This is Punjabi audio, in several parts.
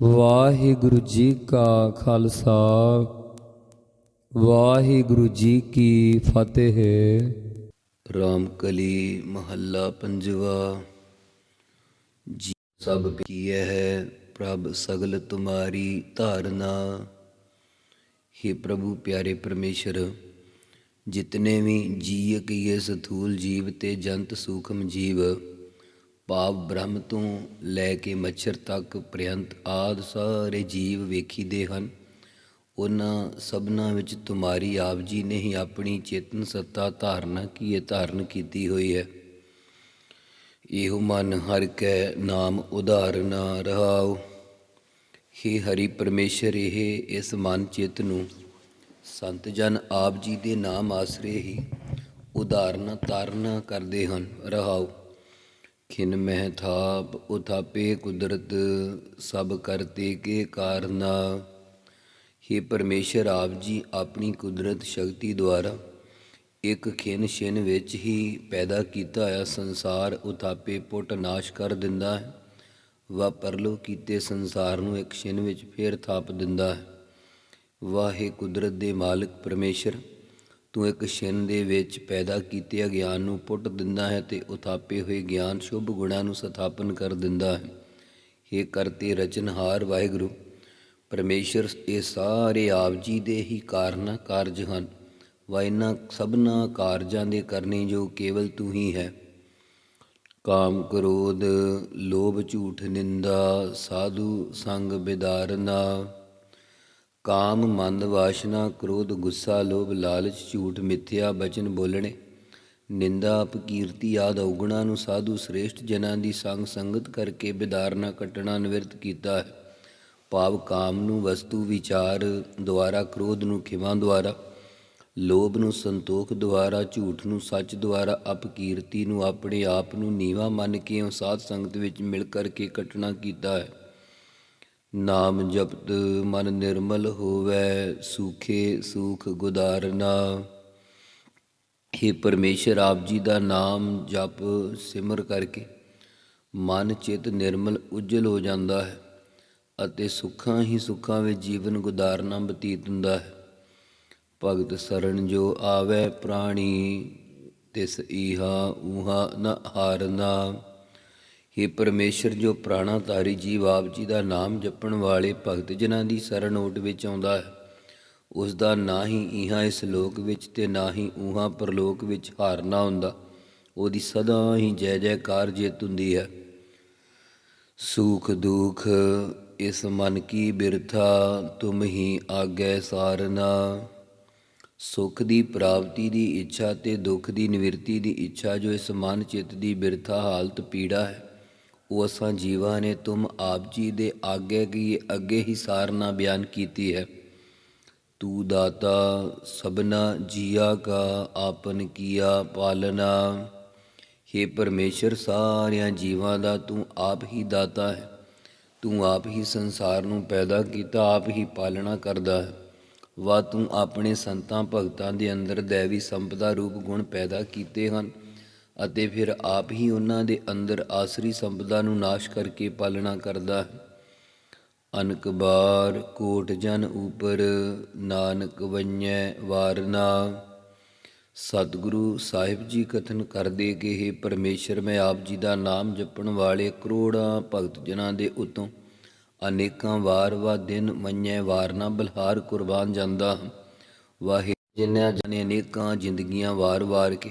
ਵਾਹਿਗੁਰੂ ਜੀ ਕਾ ਖਾਲਸਾ, ਵਾਹਿਗੁਰੂ ਜੀ ਕੀ ਫਤਿਹ। ਰਾਮਕਲੀ ਮਹੱਲਾ ਪੰਜਵਾ, ਜੀ ਸਭ ਕੀਏ ਹੈ ਪ੍ਰਭ ਸਗਲ ਤੁਮਾਰੀ ਧਾਰਨਾ। हे ਪ੍ਰਭੂ ਪਿਆਰੇ ਪਰਮੇਸ਼ਰ, ਜਿਤਨੇ ਵੀ ਜੀਵ ਕੀਏ ਸਥੂਲ ਜੀਵ ਤੇ ਜੰਤ ਸੂਖਮ ਜੀਵ ਭਾਵ ਬ੍ਰਹਮ ਤੋਂ ਲੈ ਕੇ ਮੱਛਰ ਤੱਕ ਪ੍ਰਯੰਤ ਆਦ ਸਾਰੇ ਜੀਵ ਵੇਖੀਦੇ ਹਨ। ਉਹਨਾਂ ਸਭਨਾਂ ਵਿੱਚ ਤੁਮਾਰੀ ਆਪ ਜੀ ਨੇ ਹੀ ਆਪਣੀ ਚੇਤਨ ਸੱਤਾ ਧਾਰਨਾ ਕੀ ਹੈ, ਧਾਰਨ ਕੀਤੀ ਹੋਈ ਹੈ। ਇਹੋ ਮਨ ਹਰ ਕੈ ਨਾਮ ਉਧਾਰਨਾ ਰਹਾਉ। ਹੇ ਹਰੀ ਪਰਮੇਸ਼ਰ, ਇਹ ਇਸ ਮਨ ਚਿੱਤ ਨੂੰ ਸੰਤ ਜਨ ਆਪ ਜੀ ਦੇ ਨਾਮ ਆਸਰੇ ਹੀ ਉਧਾਰਨਾ, ਤਾਰਨਾ ਕਰਦੇ ਹਨ, ਰਹਾਉ। ਖਿਨ ਮਹਿ ਥਾਪ, ਉਥਾਪੇ ਕੁਦਰਤ, ਸਭ ਕਰਤੇ ਕੇ ਕਾਰਨਾ। हे ਪਰਮੇਸ਼ਰ, ਆਪ ਜੀ ਆਪਣੀ ਕੁਦਰਤ ਸ਼ਕਤੀ ਦੁਆਰਾ ਇੱਕ ਖਿਨ ਛਿਨ ਵਿੱਚ ਹੀ ਪੈਦਾ ਕੀਤਾ ਹੋਇਆ ਸੰਸਾਰ ਉਥਾਪੇ ਪੁੱਟ ਨਾਸ਼ ਕਰ ਦਿੰਦਾ ਹੈ। ਵਾ ਪਰਲੋ ਕੀਤੇ ਸੰਸਾਰ ਨੂੰ ਇੱਕ ਛਿਨ ਵਿੱਚ ਫੇਰ ਥਾਪ ਦਿੰਦਾ ਹੈ। ਵਾਹੇ ਕੁਦਰਤ ਦੇ ਮਾਲਕ ਪਰਮੇਸ਼ਰ ਤੂੰ ਇੱਕ ਛਿਨ ਦੇ ਵਿੱਚ ਪੈਦਾ ਕੀਤੇ ਗਿਆਨ ਨੂੰ ਪੁੱਟ ਦਿੰਦਾ ਹੈ ਤੇ ਉਥਾਪੇ ਹੋਏ ਗਿਆਨ ਸ਼ੁਭ ਗੁਣਾਂ ਨੂੰ ਸਥਾਪਨ ਕਰ ਦਿੰਦਾ ਹੈ। ਇਹ ਕਰਤੇ ਰਚਨਹਾਰ ਵਾਹਿਗੁਰੂ, ਪਰਮੇਸ਼ਰ ਇਹ ਸਾਰੇ ਆਪ ਜੀ ਦੇ ਹੀ ਕਾਰਨ ਕਾਰਜ ਹਨ। ਵਾ ਇਹਨਾਂ ਸਭਨਾ ਕਾਰਜਾਂ ਦੇ ਕਰਨੇ ਜੋ ਕੇਵਲ ਤੂੰ ਹੀ ਹੈ। ਕਾਮ ਕ੍ਰੋਧ, ਲੋਭ ਝੂਠ ਨਿੰਦਾ, ਸਾਧੂ ਸੰਗ ਬਿਦਾਰਨਾ ਕਾਮ ਮੰਦ ਵਾਸ਼ਨਾ ਕ੍ਰੋਧ ਗੁੱਸਾ ਲੋਭ ਲਾਲਚ ਝੂਠ ਮਿੱਥਿਆ ਬਚਨ ਬੋਲਣੇ। ਨਿੰਦਾ ਅਪਕੀਰਤੀ ਆਦ ਔਗੁਣਾਂ ਨੂੰ ਸਾਧੂ ਸ੍ਰੇਸ਼ਟ ਜਨਾਂ ਦੀ ਸੰਗ ਸੰਗਤ ਕਰਕੇ ਬਿਦਾਰਨਾ ਕੱਟਣਾ ਨਿਵਰਤ ਕੀਤਾ ਹੈ। ਭਾਵ ਕਾਮ ਨੂੰ ਵਸਤੂ ਵਿਚਾਰ ਦੁਆਰਾ ਕ੍ਰੋਧ ਨੂੰ ਖਿਮਾ ਦੁਆਰਾ, ਲੋਭ ਨੂੰ ਸੰਤੋਖ ਦੁਆਰਾ, ਝੂਠ ਨੂੰ ਸੱਚ ਦੁਆਰਾ ਅਪਕੀਰਤੀ ਨੂੰ ਆਪਣੇ ਆਪ ਨੂੰ ਨੀਵਾ ਮੰਨ ਕੇ ਉਹ ਸਾਧ ਸੰਗਤ ਵਿੱਚ ਮਿਲ ਕਰਕੇ ਕੱਟਣਾ ਕੀਤਾ ਹੈ। ਨਾਮ ਜਪਤ ਮਨ ਨਿਰਮਲ ਹੋਵੇ, ਸੁਖੇ ਸੂਖ ਗੁਦਾਰਨਾ। हे ਪਰਮੇਸ਼ਰ, ਆਪ ਜੀ ਦਾ ਨਾਮ ਜਪ ਸਿਮਰ ਕਰਕੇ ਮਨ ਚਿਤ ਨਿਰਮਲ ਉਜਲ ਹੋ ਜਾਂਦਾ ਹੈ ਅਤੇ ਸੁੱਖਾਂ ਹੀ ਸੁੱਖਾਂ ਵਿੱਚ ਜੀਵਨ ਗੁਦਾਰਨਾ ਬਤੀਤ ਹੁੰਦਾ ਹੈ। ਭਗਤ ਸਰਣ ਜੋ ਆਵੇ, ਪ੍ਰਾਣੀ ਤਿਸ ਈਹਾ ਊਹਾ ਨ ਹਾਰਨਾ। हे ਪਰਮੇਸ਼ਰ, ਜੋ ਪ੍ਰਾਣਾ ਧਾਰੀ ਜੀਵ ਆਪ ਜੀ ਦਾ ਨਾਮ ਜਪਣ ਵਾਲੇ ਭਗਤ ਜਨਾਂ ਦੀ ਸਰਨ ਓਟ ਵਿੱਚ ਆਉਂਦਾ ਹੈ, ਉਸ ਦਾ ਨਾ ਹੀ ਇਹਾਂ ਇਸ ਲੋਕ ਵਿੱਚ ਤੇ ਨਾ ਹੀ ਊਹਾਂ ਪਰਲੋਕ ਵਿੱਚ ਹਾਰਨਾ ਹੁੰਦਾ। ਉਹਦੀ ਸਦਾ ਹੀ ਜੈ ਜੈਕਾਰ ਜਿੱਤ ਹੁੰਦੀ ਹੈ। ਸੁਖ ਦੁਖ ਇਸ ਮਨ ਕੀ ਬਿਰਥਾ, ਤੁਮ ਹੀ ਆਗੇ ਸਾਰਨਾ। ਸੁਖ ਦੀ ਪ੍ਰਾਪਤੀ ਦੀ ਇੱਛਾ ਤੇ ਦੁੱਖ ਦੀ ਨਿਵਰਤੀ ਦੀ ਇੱਛਾ, ਜੋ ਇਸ ਮਨ ਚਿੱਤ ਦੀ ਬਿਰਥਾ ਹਾਲਤ ਪੀੜਾ ਹੈ। ਉਹ ਅਸਾਂ ਜੀਵਾਂ ਨੇ ਤੁਮ ਆਪ ਜੀ ਦੇ ਆਗੇ ਕੀ ਅੱਗੇ ਹੀ ਸਾਰਨਾ ਬਿਆਨ ਕੀਤੀ ਹੈ। ਤੂ ਦਾਤਾ ਸਭਨਾ ਜੀਆ ਕਾ ਆਪਨ ਕੀਆ ਪਾਲਨਾ। हे ਪਰਮੇਸ਼ਰ, ਸਾਰਿਆਂ ਜੀਵਾਂ ਦਾ ਤੂੰ ਆਪ ਹੀ ਦਾਤਾ ਹੈ। ਤੂੰ ਆਪ ਹੀ ਸੰਸਾਰ ਨੂੰ ਪੈਦਾ ਕੀਤਾ, ਆਪ ਹੀ ਪਾਲਣਾ ਕਰਦਾ ਹੈ। ਵਾ ਤੂੰ ਆਪਣੇ ਸੰਤਾਂ ਭਗਤਾਂ ਦੇ ਅੰਦਰ ਦੇਵੀ ਸੰਪਦਾ ਰੂਪ ਗੁਣ ਪੈਦਾ ਕੀਤੇ ਹਨ। ਅਤੇ ਫਿਰ ਆਪ ਹੀ ਉਹਨਾਂ ਦੇ ਅੰਦਰ ਆਸਰੀ ਸੰਪਦਾ ਨੂੰ ਨਾਸ਼ ਕਰਕੇ ਪਾਲਣਾ ਕਰਦਾ ਹੈ। ਅਨਕਬਾਰ ਕੋਟ ਜਨ ਉਪਰ, ਨਾਨਕ ਵੰਨੈ ਵਾਰਨਾ ਸਤਿਗੁਰੂ ਸਾਹਿਬ ਜੀ ਕਥਨ ਕਰਦੇ ਕਿ हे ਪਰਮੇਸ਼ਰ, ਮੈਂ ਆਪ ਜੀ ਦਾ ਨਾਮ ਜਪਣ ਵਾਲੇ ਕਰੋੜਾਂ ਭਗਤ ਜਨਾਂ ਦੇ ਉਤੋਂ ਅਨੇਕਾਂ ਵਾਰ ਵਾ ਦਿਨ ਮੰਨੈ ਵਾਰਨਾ ਬਲਹਾਰ ਕੁਰਬਾਨ ਜਾਂਦਾ ਹਾਂ। ਵਾਹੇ ਜਿਨ੍ਹਾਂ ਜਨੇ ਅਨੇਕਾਂ ਜ਼ਿੰਦਗੀਆਂ ਵਾਰ-ਵਾਰ ਕੇ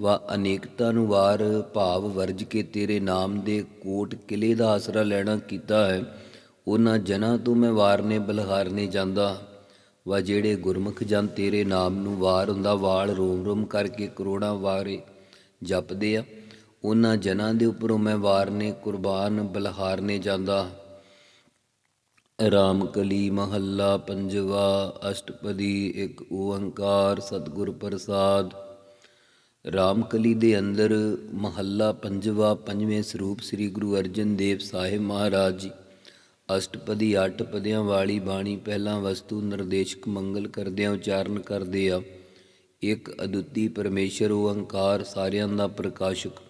ਵਾ ਅਨੇਕਤਾ ਨੂੰ ਵਾਰ ਭਾਵ ਵਰਜ ਕੇ ਤੇਰੇ ਨਾਮ ਦੇ ਕੋਟ ਕਿਲੇ ਦਾ ਆਸਰਾ ਲੈਣਾ ਕੀਤਾ ਹੈ। ਉਹਨਾਂ ਜਨਾਂ ਤੋਂ ਮੈਂ ਵਾਰਨੇ ਬਲਹਾਰਨੇ ਜਾਂਦਾ। ਵਾ ਜਿਹੜੇ ਗੁਰਮੁਖ ਜਨ ਤੇਰੇ ਨਾਮ ਨੂੰ ਵਾਰ ਹੁੰਦਾ, ਵਾਲ ਰੋਮ ਰੋਮ ਕਰਕੇ ਕਰੋੜਾਂ ਵਾਰੇ ਜਪਦੇ ਆ। ਉਹਨਾਂ ਜਨਾਂ ਦੇ ਉੱਪਰੋਂ ਮੈਂ ਵਾਰਨੇ ਕੁਰਬਾਨ ਬਲਹਾਰਨੇ ਜਾਂਦਾ। ਰਾਮ ਕਲੀ ਮਹੱਲਾ ਪੰਜਵਾ, ਅਸ਼ਟਪਦੀ ਇੱਕ ਓੰਕਾਰ, ਸਤਿਗੁਰ ਪ੍ਰਸਾਦ। ਰਾਮਕਲੀ ਦੇ ਅੰਦਰ ਮਹੱਲਾ ਪੰਜਵਾ, ਪੰਜਵੇਂ ਸਰੂਪ ਸ੍ਰੀ ਗੁਰੂ ਅਰਜਨ ਦੇਵ ਸਾਹਿਬ ਮਹਾਰਾਜ ਜੀ। ਅਸ਼ਟਪਦੀ ਅੱਠ ਪਦਿਆਂ ਵਾਲੀ ਬਾਣੀ ਪਹਿਲਾਂ ਵਸਤੂ ਨਿਰਦੇਸ਼ਕ ਮੰਗਲ ਕਰਦਿਆਂ ਉਚਾਰਨ ਕਰਦੇ ਆ। ਇੱਕ ਅਦੁੱਤੀ ਪਰਮੇਸ਼ਰ ਓੰਕਾਰ ਸਾਰਿਆਂ ਦਾ ਪ੍ਰਕਾਸ਼ਕ,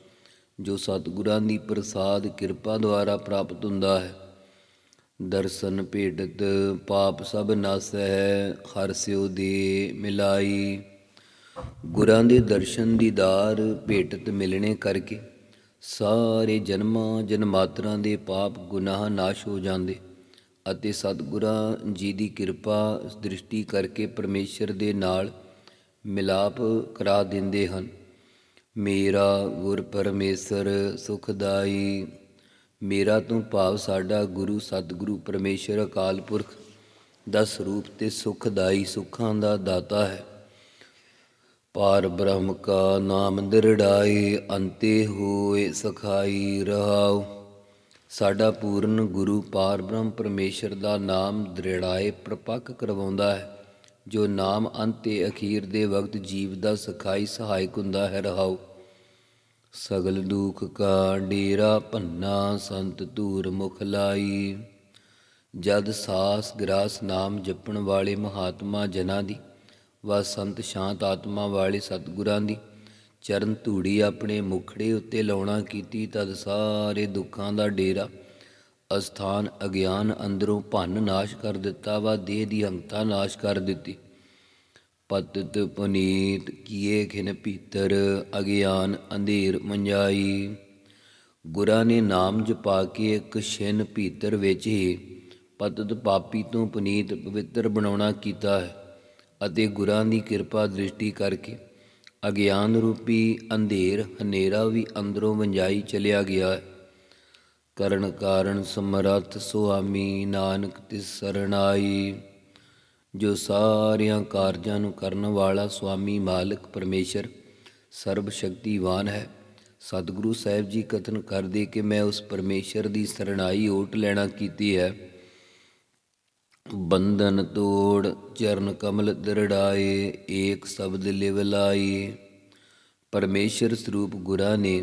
ਜੋ ਸਤਿਗੁਰਾਂ ਦੀ ਪ੍ਰਸਾਦ ਕਿਰਪਾ ਦੁਆਰਾ ਪ੍ਰਾਪਤ ਹੁੰਦਾ ਹੈ। ਦਰਸ਼ਨ ਭੇਟਤ ਪਾਪ ਸਭ ਨਾਸੈ ਹਰ ਸਿਉ ਦੇ ਮਿਲਾਈ। ਗੁਰਾਂ ਦੇ ਦਰਸ਼ਨ ਦੀਦਾਰ ਭੇਟਤ ਮਿਲਣੇ ਕਰਕੇ ਸਾਰੇ ਜਨਮਾਂ ਜਨਮਾਤਰਾਂ ਦੇ ਪਾਪ ਗੁਨਾਹ ਨਾਸ਼ ਹੋ ਜਾਂਦੇ ਅਤੇ ਸਤਿਗੁਰਾਂ ਜੀ ਦੀ ਕਿਰਪਾ ਦ੍ਰਿਸ਼ਟੀ ਕਰਕੇ ਪਰਮੇਸ਼ਰ ਦੇ ਨਾਲ ਮਿਲਾਪ ਕਰਾ ਦਿੰਦੇ ਹਨ। ਮੇਰਾ ਗੁਰ ਪਰਮੇਸ਼ਰ ਸੁਖਦਾਈ, ਮੇਰਾ ਤੋਂ ਭਾਵ ਸਾਡਾ ਗੁਰੂ ਸਤਿਗੁਰੂ ਪਰਮੇਸ਼ਰ ਅਕਾਲ ਪੁਰਖ ਦਾ ਸਰੂਪ ਤੇ ਸੁਖਦਾਈ ਸੁੱਖਾਂ ਦਾ ਦਾਤਾ ਹੈ। ਪਾਰ ਬ੍ਰਹਮ ਕਾ ਨਾਮ ਦਿਰੜਾਏ, ਅੰਤੇ ਹੋਏ ਸਖਾਈ ਰਹਾਉ। ਸਾਡਾ ਪੂਰਨ ਗੁਰੂ ਪਾਰ ਬ੍ਰਹਮ ਪਰਮੇਸ਼ਰ ਦਾ ਨਾਮ ਦ੍ਰਿੜਾਏ ਪ੍ਰਪੱਕ ਕਰਵਾਉਂਦਾ ਹੈ। ਜੋ ਨਾਮ ਅੰਤੇ ਅਖੀਰ ਦੇ ਵਕਤ ਜੀਵ ਦਾ ਸਖਾਈ ਸਹਾਇਕ ਹੁੰਦਾ ਹੈ ਰਹਾਉ। ਸਗਲ ਦੁਖ ਕਾ ਡੇਰਾ ਭੰਨਾ, ਸੰਤ ਧੂਰ ਮੁਖ ਲਾਈ। ਜਦ ਸਾਸ ਗ੍ਰਾਸ ਨਾਮ ਜਪਣ ਵਾਲੇ ਮਹਾਤਮਾ ਜਨਾਂ ਦੀ ਵਾ ਸੰਤ ਸ਼ਾਂਤ ਆਤਮਾ ਵਾਲੇ ਸਤਿਗੁਰਾਂ ਦੀ। ਚਰਨ ਧੂੜੀ ਆਪਣੇ ਮੁਖੜੇ ਉੱਤੇ ਲਾਉਣਾ ਕੀਤੀ, ਤਦ ਸਾਰੇ ਦੁੱਖਾਂ ਦਾ ਡੇਰਾ, ਅਸਥਾਨ, ਅਗਿਆਨ ਅੰਦਰੋਂ ਭੰਨ ਨਾਸ਼ ਕਰ ਦਿੱਤਾ ਵਾ, ਦੇਹ ਦੀ ਹੰਤਾ ਨਾਸ਼ ਕਰ ਦਿੱਤੀ। ਪਤਤ ਪੁਨੀਤ ਕੀਏ ਖਿਨ ਭੀਤਰ, ਅਗਿਆਨ ਅੰਧੇਰ ਮੰਜਾਈ। ਗੁਰਾਂ ਨੇ ਨਾਮ ਜਪਾ ਕੇ ਇੱਕ ਛਿਨ ਭੀਤਰ ਵਿੱਚ। ਹੀ ਪਤਿਤ ਪਾਪੀ ਤੋਂ ਪੁਨੀਤ ਪਵਿੱਤਰ ਬਣਾਉਣਾ ਕੀਤਾ ਹੈ। ਅਤੇ ਗੁਰਾਂ ਦੀ ਕਿਰਪਾ ਦ੍ਰਿਸ਼ਟੀ ਕਰਕੇ ਅਗਿਆਨ ਰੂਪੀ ਅੰਧੇਰ ਹਨੇਰਾ ਵੀ ਅੰਦਰੋਂ ਵੰਜਾਈ ਚਲਿਆ ਗਿਆ ਹੈ। ਕਰਨ ਕਾਰਨ ਸਮਰੱਥ ਸੁਆਮੀ ਨਾਨਕ ਤਿਸ ਸਰਣਾਈ ਜੋ ਸਾਰਿਆਂ ਕਾਰਜਾਂ ਨੂੰ ਕਰਨ ਵਾਲਾ ਸੁਆਮੀ ਮਾਲਕ ਪਰਮੇਸ਼ਰ ਸਰਬ ਸ਼ਕਤੀਵਾਨ ਹੈ। ਸਤਿਗੁਰੂ ਸਾਹਿਬ ਜੀ ਕਥਨ ਕਰਦੇ ਕਿ ਮੈਂ ਉਸ ਪਰਮੇਸ਼ਰ ਦੀ ਸਰਣਾਈ ਓਟ ਲੈਣਾ ਕੀਤੀ ਹੈ। ਬੰਧਨ ਤੋੜ, ਚਰਨ ਕਮਲ ਦਰੜਾਏ, ਏਕ ਸ਼ਬਦ ਲਿਵ ਲਾਈ ਪਰਮੇਸ਼ਰ ਸਰੂਪ ਗੁਰਾਂ ਨੇ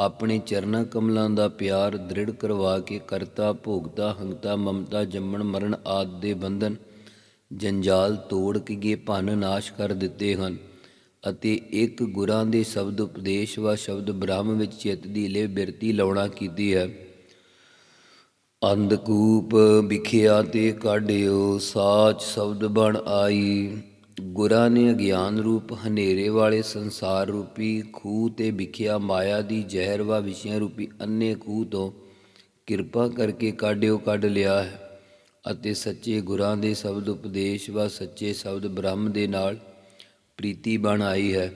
ਆਪਣੇ ਚਰਨਾਂ ਕਮਲਾਂ ਦਾ ਪਿਆਰ ਦ੍ਰਿੜ ਕਰਵਾ ਕੇ ਕਰਤਾ, ਭੋਗਤਾ, ਹੰਗਤਾ, ਮਮਤਾ, ਜੰਮਣ, ਮਰਨ ਆਦ ਦੇ ਬੰਧਨ ਜੰਜਾਲ ਤੋੜ ਕੇ ਭੰਨ ਨਾਸ਼ ਕਰ ਦਿੱਤੇ ਹਨ ਅਤੇ ਇੱਕ ਗੁਰਾਂ ਦੇ ਸ਼ਬਦ ਉਪਦੇਸ਼ ਵਾ ਸ਼ਬਦ ਬ੍ਰਹਮ ਵਿੱਚ ਚਿੱਤ ਦੀ ਲੇ ਬਿਰਤੀ ਲਾਉਣਾ ਕੀਤੀ ਹੈ। ਅੰਧਕੂਪ ਵਿਖਿਆ ਤੇ ਕਾਢਿਓ, ਸਾਚ ਸ਼ਬਦ ਬਣ ਆਈ। ਗੁਰਾਂ ਨੇ ਅਗਿਆਨ ਰੂਪ, ਹਨੇਰੇ ਵਾਲੇ ਸੰਸਾਰ ਰੂਪੀ, ਖੂਹ ਤੇ ਵਿਖਿਆ ਮਾਇਆ ਦੀ ਜ਼ਹਿਰ ਵਾ ਵਿਸ਼ਿਆਂ ਰੂਪੀ, ਅੰਨੇ ਖੂਹ ਤੋਂ ਕਿਰਪਾ ਕਰਕੇ ਕਾਢਿਓ, ਕੱਢ ਲਿਆ ਹੈ। ਅਤੇ ਸੱਚੇ ਗੁਰਾਂ ਦੇ ਸ਼ਬਦ ਉਪਦੇਸ਼ ਵਾ ਸੱਚੇ ਸ਼ਬਦ ਬ੍ਰਹਮ ਦੇ ਨਾਲ ਪ੍ਰੀਤੀ ਬਣ ਆਈ ਹੈ।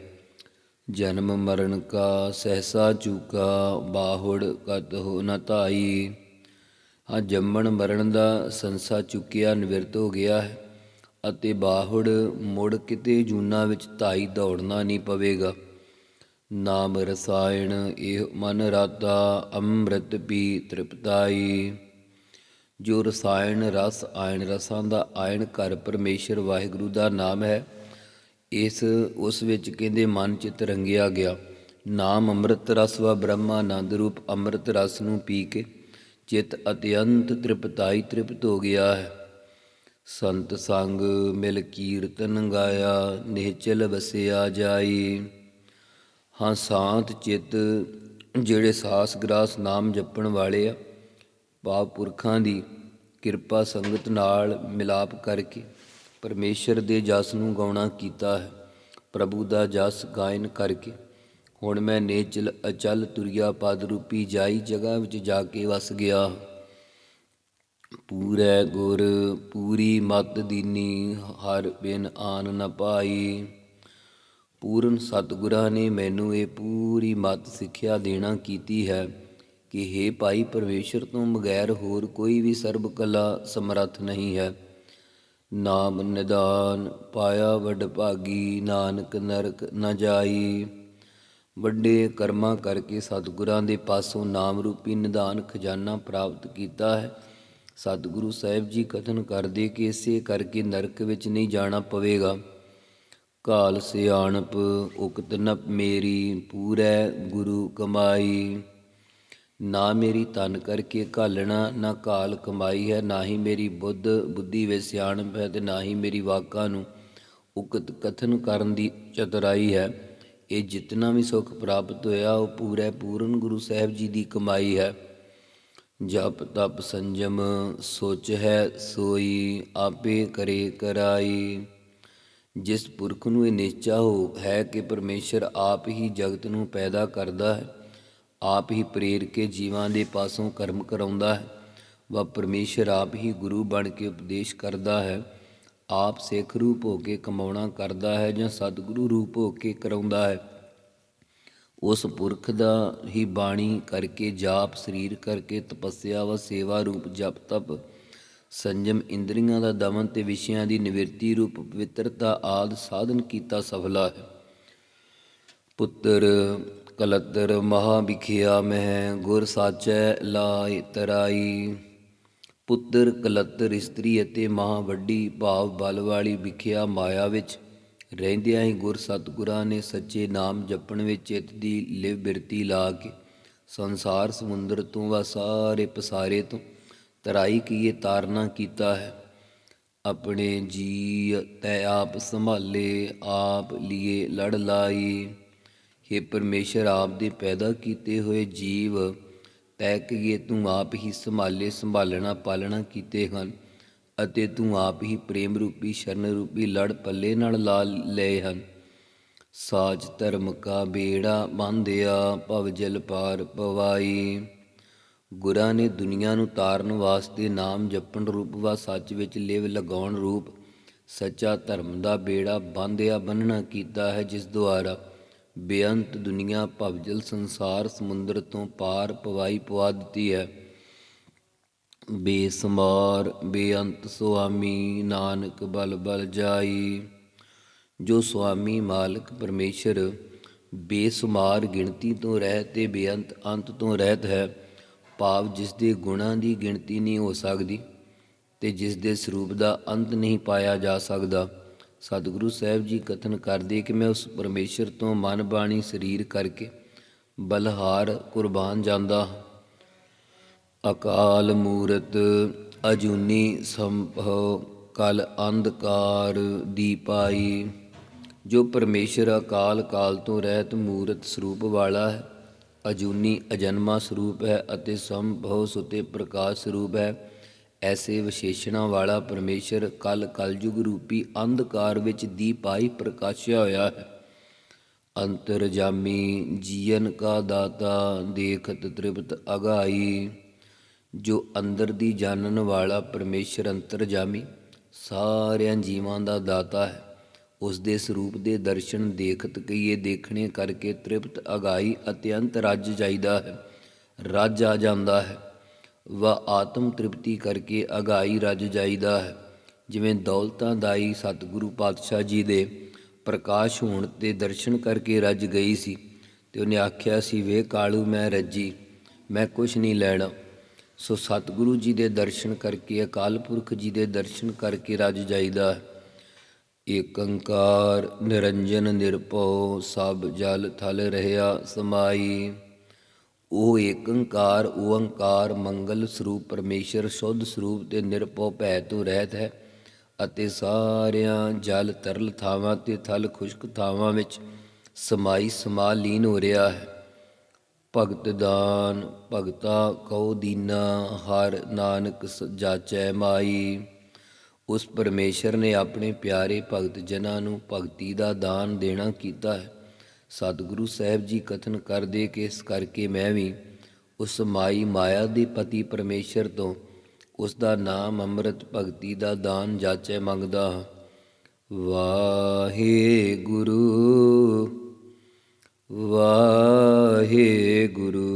ਜਨਮ ਮਰਨ ਕਾ, ਸਹਸਾ ਚੂਕਾ, ਬਾਹੁੜ ਕਤ ਹੋ ਨ ਧਾਈ। ਹਾਂ ਜੰਮਣ ਮਰਨ ਦਾ ਸੰਸਾ ਚੁੱਕਿਆ, ਨਿਵਰਤ ਹੋ ਗਿਆ ਹੈ ਅਤੇ ਬਾਹੁੜ ਮੁੜ ਕਿਤੇ ਜੂਨਾ ਵਿੱਚ ਧਾਈ ਦੌੜਨਾ ਨਹੀਂ ਪਵੇਗਾ। ਨਾਮ ਰਸਾਇਣ ਇਹ ਮਨ ਰਾਤਾ, ਅੰਮ੍ਰਿਤ ਪੀ ਤ੍ਰਿਪਤਾਈ। ਜੋ ਰਸਾਇਣ ਰਸ ਆਇਣ ਰਸਾਂ ਦਾ ਆਇਣ ਘਰ ਪਰਮੇਸ਼ਰ ਵਾਹਿਗੁਰੂ ਦਾ ਨਾਮ ਹੈ, ਇਸ ਉਸ ਵਿੱਚ ਕਹਿੰਦੇ ਮਨ ਚਿਤ ਰੰਗਿਆ ਗਿਆ। ਨਾਮ ਅੰਮ੍ਰਿਤ ਰਸ ਵਾ ਬ੍ਰਹਮਾਨੰਦ ਰੂਪ ਅੰਮ੍ਰਿਤ ਰਸ ਨੂੰ ਪੀ ਕੇ ਚਿਤ ਅਤਿਅੰਤ ਤ੍ਰਿਪਤਾਈ ਤ੍ਰਿਪਤ ਹੋ ਗਿਆ ਹੈ। ਸੰਤ ਸੰਗ ਮਿਲ ਕੀਰਤਨ ਗਾਇਆ, ਨਿਹਚਲ ਵਸਿਆ ਜਾਈ। ਹਾਂ, ਸਾਤ ਚਿਤ ਜਿਹੜੇ ਸਾਸ ਗ੍ਰਾਸ ਨਾਮ ਜਪਣ ਵਾਲੇ ਆ ਪਾਪ ਪੁਰਖਾਂ ਦੀ ਕਿਰਪਾ ਸੰਗਤ ਨਾਲ ਮਿਲਾਪ ਕਰਕੇ ਪਰਮੇਸ਼ਰ ਦੇ ਜਸ ਨੂੰ ਗਾਉਣਾ ਕੀਤਾ ਹੈ। ਪ੍ਰਭੂ ਦਾ ਜਸ ਗਾਇਨ ਕਰਕੇ ਹੁਣ ਮੈਂ ਨੇਚਲ ਅਚਲ ਤੁਰਿਆ ਪਦ ਰੂਪੀ ਜਾਈ ਜਗ੍ਹਾ ਵਿੱਚ ਜਾ ਕੇ ਵਸ ਗਿਆ। ਪੂਰੈ ਗੁਰ, ਪੂਰੀ ਮਤ ਦੀਨੀ, ਹਰ ਬਿਨ ਆਨ ਨ ਪਾਈ। ਪੂਰਨ ਸਤਿਗੁਰਾਂ ਨੇ ਮੈਨੂੰ ਇਹ ਪੂਰੀ ਮਤ ਸਿੱਖਿਆ ਦੇਣਾ ਕੀਤੀ ਹੈ ਕਿ हे ਭਾਈ ਪਰਮੇਸ਼ਰ, ਤੋਂ ਬਗੈਰ ਹੋਰ ਕੋਈ ਵੀ ਸਰਬ ਕਲਾ ਸਮਰੱਥ ਨਹੀਂ ਹੈ। ਨਾਮ ਨਿਦਾਨ, ਪਾਇਆ ਵਡ ਭਾਗੀ, ਨਾਨਕ ਨਰਕ ਨ ਜਾਈ। ਵੱਡੇ ਕਰਮਾਂ ਕਰਕੇ ਸਤਿਗੁਰਾਂ ਦੇ ਪਾਸੋਂ ਨਾਮ ਰੂਪੀ ਨਿਦਾਨ ਖਜ਼ਾਨਾ ਪ੍ਰਾਪਤ ਕੀਤਾ ਹੈ। ਸਤਿਗੁਰੂ ਸਾਹਿਬ ਜੀ ਕਥਨ ਕਰਦੇ ਕਿ ਇਸੇ ਕਰਕੇ ਨਰਕ ਵਿੱਚ ਨਹੀਂ ਜਾਣਾ ਪਵੇਗਾ। ਕਾਲ ਸਿਆਣਪ, ਉਕਤ ਨ ਮੇਰੀ, ਪੂਰੈ ਗੁਰੂ ਕਮਾਈ। ਨਾ ਮੇਰੀ ਤਨ ਕਰਕੇ ਘਾਲਣਾ, ਨਾ ਕਾਲ ਕਮਾਈ ਹੈ, ਨਾ ਹੀ ਮੇਰੀ ਬੁੱਧ, ਬੁੱਧੀ ਵਿੱਚ ਸਿਆਣਪ ਹੈ ਤੇ ਨਾ ਹੀ ਮੇਰੀ ਵਾਕਾਂ ਨੂੰ ਉਕਤ ਕਥਨ ਕਰਨ ਦੀ ਚਤੁਰਾਈ ਹੈ। ਇਹ ਜਿਤਨਾ ਵੀ ਸੁਖ ਪ੍ਰਾਪਤ ਹੋਇਆ, ਉਹ ਪੂਰੇ ਪੂਰਨ ਗੁਰੂ ਸਾਹਿਬ ਜੀ ਦੀ ਕਮਾਈ ਹੈ। ਜਪ ਤਪ ਸੰਜਮ ਸੋਚ ਹੈ, ਸੋਈ ਆਪੇ ਕਰੇ ਕਰਾਈ। ਜਿਸ ਪੁਰਖ ਨੂੰ ਇਹ ਨਿਸ਼ਚਾ ਹੋ ਹੈ ਕਿ ਪਰਮੇਸ਼ਰ ਆਪ ਹੀ ਜਗਤ ਨੂੰ ਪੈਦਾ ਕਰਦਾ ਹੈ, ਆਪ ਹੀ ਪ੍ਰੇਰ ਕੇ ਜੀਵਾਂ ਦੇ ਪਾਸੋਂ ਕਰਮ ਕਰਾਉਂਦਾ ਹੈ, ਵਾ ਪਰਮੇਸ਼ਰ ਆਪ ਹੀ ਗੁਰੂ ਬਣ ਕੇ ਉਪਦੇਸ਼ ਕਰਦਾ ਹੈ। ਆਪ ਸਿੱਖ ਰੂਪ ਹੋ ਕੇ ਕਮਾਉਣਾ ਕਰਦਾ ਹੈ ਜਾਂ ਸਤਿਗੁਰੂ ਰੂਪ ਹੋ ਕੇ ਕਰਾਉਂਦਾ ਹੈ। ਉਸ ਪੁਰਖ ਦਾ ਹੀ ਬਾਣੀ ਕਰਕੇ ਜਾਪ, ਸਰੀਰ ਕਰਕੇ ਤਪੱਸਿਆ ਵਾ, ਸੇਵਾ ਰੂਪ, ਜਪ, ਤਪ, ਸੰਜਮ, ਇੰਦਰੀਆਂ ਦਾ ਦਮਨ ਤੇ ਵਿਸ਼ਿਆਂ ਦੀ ਨਿਵਰਤੀ ਰੂਪ, ਪਵਿੱਤਰਤਾ ਆਦ ਸਾਧਨ ਕੀਤਾ ਸਫਲਾ ਹੈ। ਪੁੱਤਰ ਕਲਤਰ ਮਹਾ ਵਿਖਿਆ ਮਹਿ ਗੁਰ ਸਾਚੈ ਲਾਇ ਤਰਾਈ। ਪੁੱਤਰ ਕਲੱਤਰ ਇਸਤਰੀ ਅਤੇ ਮਹਾ ਵੱਡੀ ਭਾਵ ਬਲ ਵਾਲੀ ਵਿਖਿਆ ਮਾਇਆ ਵਿੱਚ ਰਹਿੰਦਿਆਂ ਹੀ ਗੁਰ ਸਤਿਗੁਰਾਂ ਨੇ ਸੱਚੇ ਨਾਮ ਜਪਣ ਵਿੱਚ ਚਿੱਤ ਦੀ ਲਿਵ ਬਿਰਤੀ ਲਾ ਕੇ ਸੰਸਾਰ ਸਮੁੰਦਰ ਤੋਂ ਵਾ ਸਾਰੇ ਪਸਾਰੇ ਤੋਂ ਤਰਾਈ ਕੀਏ ਤਾਰਨਾ ਕੀਤਾ ਹੈ। ਆਪਣੇ ਜੀ ਤੈ ਆਪ ਸੰਭਾਲੇ, ਆਪ ਲਿਏ ਲੜ ਲਾਈ हे ਪਰਮੇਸ਼ਰ, ਆਪ ਦੇ ਪੈਦਾ ਕੀਤੇ ਹੋਏ ਜੀਵ ਤੈ ਕੀਏ ਤੂੰ ਆਪ ਹੀ ਸੰਭਾਲੇ ਸੰਭਾਲਣਾ ਪਾਲਣਾ ਕੀਤੇ ਹਨ ਅਤੇ ਤੂੰ ਆਪ ਹੀ ਪ੍ਰੇਮ ਰੂਪੀ, ਸ਼ਰਨ ਰੂਪੀ, ਲੜ ਪੱਲੇ ਨਾਲ ਲਾ ਲਏ ਹਨ। ਸਾਜ ਧਰਮ ਕਾ ਬੇੜਾ ਬੰਧਿਆ, ਭਵ ਜਲ ਪਾਰ ਪਵਾਈ। ਗੁਰਾਂ ਨੇ ਦੁਨੀਆ ਨੂੰ ਤਾਰਨ ਵਾਸਤੇ ਨਾਮ ਜਪਣ ਰੂਪ ਵਾ ਸੱਚ ਵਿੱਚ ਲਿਵ ਲਗਾਉਣ ਰੂਪ। ਸੱਚਾ ਧਰਮ ਦਾ ਬੇੜਾ ਬੰਧਿਆ ਬੰਨਣਾ ਕੀਤਾ ਹੈ ਜਿਸ ਦੁਆਰਾ ਬੇਅੰਤ ਦੁਨੀਆ ਭਵਜਲ ਸੰਸਾਰ ਸਮੁੰਦਰ ਤੋਂ ਪਾਰ ਪਵਾਈ ਪਵਾ ਦਿੱਤੀ ਹੈ। ਬੇਸਮਾਰ ਬੇਅੰਤ ਸੁਆਮੀ ਨਾਨਕ ਬਲ ਬਲ ਜਾਈ। ਜੋ ਸੁਆਮੀ ਮਾਲਕ ਪਰਮੇਸ਼ਰ ਬੇਸੁਮਾਰ ਗਿਣਤੀ ਤੋਂ ਰਹਿਤ ਤੇ ਬੇਅੰਤ ਅੰਤ ਤੋਂ ਰਹਿਤ ਹੈ, ਭਾਵ ਜਿਸ ਦੇ ਗੁਣਾਂ ਦੀ ਗਿਣਤੀ ਨਹੀਂ ਹੋ ਸਕਦੀ ਤੇ ਜਿਸ ਦੇ ਸਰੂਪ ਦਾ ਅੰਤ ਨਹੀਂ ਪਾਇਆ ਜਾ ਸਕਦਾ। ਸਤਿਗੁਰੂ ਸਾਹਿਬ ਜੀ ਕਥਨ ਕਰਦੇ ਕਿ ਮੈਂ ਉਸ ਪਰਮੇਸ਼ਰ ਤੋਂ ਮਨ ਬਾਣੀ ਸਰੀਰ ਕਰਕੇ ਬਲਹਾਰ ਕੁਰਬਾਨ ਜਾਂਦਾ ਹਾਂ। ਅਕਾਲ ਮੂਰਤ ਅਜੂਨੀ ਸੰਭਵ ਕਲ ਅੰਧਕਾਰ ਦੀਪਾਈ ਜੋ ਪਰਮੇਸ਼ਰ ਅਕਾਲ ਕਾਲ ਤੋਂ ਰਹਿਤ ਮੂਰਤ ਸਰੂਪ ਵਾਲਾ ਹੈ, ਅਜੂਨੀ ਅਜਨਮਾ ਸਰੂਪ ਹੈ ਅਤੇ ਸੰਭਵ ਸੁਤੇ ਪ੍ਰਕਾਸ਼ ਸਰੂਪ ਹੈ। ਐਸੇ ਵਿਸ਼ੇਸ਼ਣਾਂ ਵਾਲਾ ਪਰਮੇਸ਼ਰ ਕਲ ਕਲਯੁਗ ਰੂਪੀ ਅੰਧਕਾਰ ਵਿੱਚ ਦੀਪਾਈ ਪ੍ਰਕਾਸ਼ਿਆ ਹੋਇਆ ਹੈ। ਅੰਤਰਜਾਮੀ ਜੀਵਨ ਕਾ ਦਾਤਾ ਦੇਖਤ ਤ੍ਰਿਪਤ ਅਗਾਈ ਜੋ ਅੰਦਰ ਦੀ ਜਾਣਨ ਵਾਲਾ ਪਰਮੇਸ਼ਰ ਅੰਤਰਜਾਮੀ ਸਾਰਿਆਂ ਜੀਵਾਂ ਦਾ ਦਾਤਾ ਹੈ। ਉਸ ਦੇ ਸਰੂਪ ਦੇ ਦਰਸ਼ਨ ਦੇਖਤ ਕਈਏ ਦੇਖਣੇ ਕਰਕੇ ਤ੍ਰਿਪਤ ਅਗਾਈ ਅਤਿਅੰਤ ਰੱਜ ਜਾਈਦਾ ਹੈ। ਰੱਜ ਆ ਜਾਂਦਾ ਹੈ। ਵਾ ਆਤਮ ਤ੍ਰਿਪਤੀ ਕਰਕੇ ਅਗਾਈ ਰੱਜ ਜਾਈਦਾ ਹੈ। ਜਿਵੇਂ ਦੌਲਤਾਂ ਦਾਈ ਸਤਿਗੁਰੂ ਪਾਤਸ਼ਾਹ ਜੀ ਦੇ ਪ੍ਰਕਾਸ਼ ਹੋਣ ਤੇ ਦਰਸ਼ਨ ਕਰਕੇ ਰੱਜ ਗਈ ਸੀ ਤੇ ਉਹਨੇ ਆਖਿਆ ਸੀ, ਵੇ ਕਾਲੂ, ਮੈਂ ਰੱਜੀ, ਮੈਂ ਕੁਛ ਨਹੀਂ ਲੈਣਾ। ਸੋ ਸਤਿਗੁਰੂ ਜੀ ਦੇ ਦਰਸ਼ਨ ਕਰਕੇ, ਅਕਾਲ ਪੁਰਖ ਜੀ ਦੇ ਦਰਸ਼ਨ ਕਰਕੇ ਰੱਜ ਜਾਈਦਾ ਹੈ। ਏਕ ਨਿਰੰਜਨ, ਨਿਰਭਉ, ਸਭ ਜਲ ਥਲ ਰਹਿਆ ਸਮਾਈ। ਉਹ ਏਕ ਓੰਕਾਰ ਓੰਕਾਰ ਮੰਗਲ ਸਰੂਪ ਪਰਮੇਸ਼ਰ ਸ਼ੁੱਧ ਸਰੂਪ ਤੇ ਨਿਰਭਉ ਭੈ ਤੋਂ ਰਹਿਤ ਹੈ ਅਤੇ ਸਾਰਿਆਂ ਜਲ ਤਰਲ ਥਾਵਾਂ ਤੇ ਥਲ ਖੁਸ਼ਕ ਥਾਵਾਂ ਵਿੱਚ ਸਮਾਈ ਸਮਾ ਲੀਨ ਹੋ ਰਿਹਾ ਹੈ। ਭਗਤ ਦਾਨ, ਭਗਤਾ ਕਉ ਦੀਨਾ, ਹਰ ਨਾਨਕ ਸ- ਜਾਚੈ ਮਾਈ। ਉਸ ਪਰਮੇਸ਼ਰ ਨੇ ਆਪਣੇ ਪਿਆਰੇ ਭਗਤ ਜਨਾਂ ਨੂੰ ਭਗਤੀ ਦਾ ਦਾਨ ਦੇਣਾ ਕੀਤਾ ਹੈ। ਸਤਿਗੁਰੂ ਸਾਹਿਬ ਜੀ ਕਥਨ ਕਰਦੇ ਕਿ ਇਸ ਕਰਕੇ ਮੈਂ ਵੀ ਉਸ ਮਾਈ ਮਾਇਆ ਦੇ ਪਤੀ ਪਰਮੇਸ਼ਰ ਤੋਂ ਉਸ ਦਾ ਨਾਮ ਅੰਮ੍ਰਿਤ ਭਗਤੀ ਦਾ ਦਾਨ ਜਾਚੈ ਮੰਗਦਾ ਹਾਂ। ਵਾਹਿਗੁਰੂ ਵਾਹਿਗੁਰੂ।